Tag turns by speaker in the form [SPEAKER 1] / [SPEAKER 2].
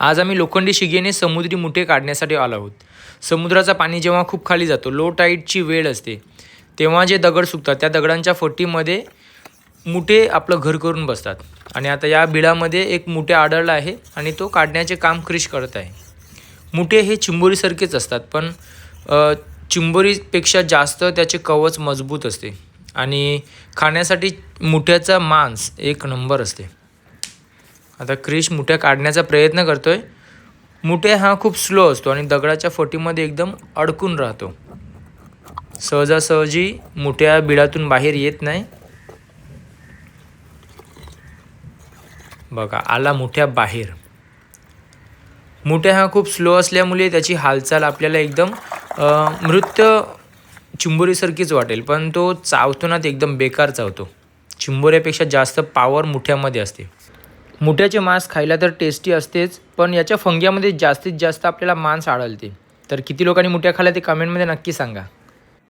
[SPEAKER 1] आज आम्ही लोखंडी शिगेने समुद्री मुठे काढण्यासाठी आलो आहोत. समुद्राचा पाणी जेव्हा खूप खाली जातो लो टाईडची वेळ असते. तेव्हा जे दगड सुकतात त्या दगडांच्या फटीमध्ये मुठे आपलं घर करून बसतात. आणि आता या बिळामध्ये एक मुठे आढळला आहे आणि तो काढण्याचे काम क्रिश करत आहे. मुठे हे चिंबोरीसारखेच असतात पण चिंबोरीपेक्षा जास्त त्याचे कवच मजबूत असते. आणि खाण्यासाठी मुठ्याचा मांस एक नंबर असते. आता क्रिश मुठ्या काढण्याचा प्रयत्न करतोय. मुठे हा खूप स्लो असतो आणि दगडाच्या फटीमध्ये एकदम अडकून राहतो. सहजासहजी मुठ्या बिळातून बाहेर येत नाही. बघा आला मुठ्या बाहेर. मुठ्या हा खूप स्लो असल्यामुळे त्याची हालचाल आपल्याला एकदम मृत मृत्य चिंबोरीसारखीच वाटेल पण तो चावतो ना ते एकदम बेकार चावतो. चिंबोऱ्यापेक्षा जास्त पावर मुठ्यामध्ये असते. मुठ्याचे मांस खायला तर टेस्टी असतेच पण याच्या फंग्यामध्ये जास्तीत जास्त आपल्याला मांस आढळते. तर किती लोकांनी मुठ्या खाल्ल्या ते कमेंटमध्ये नक्की सांगा.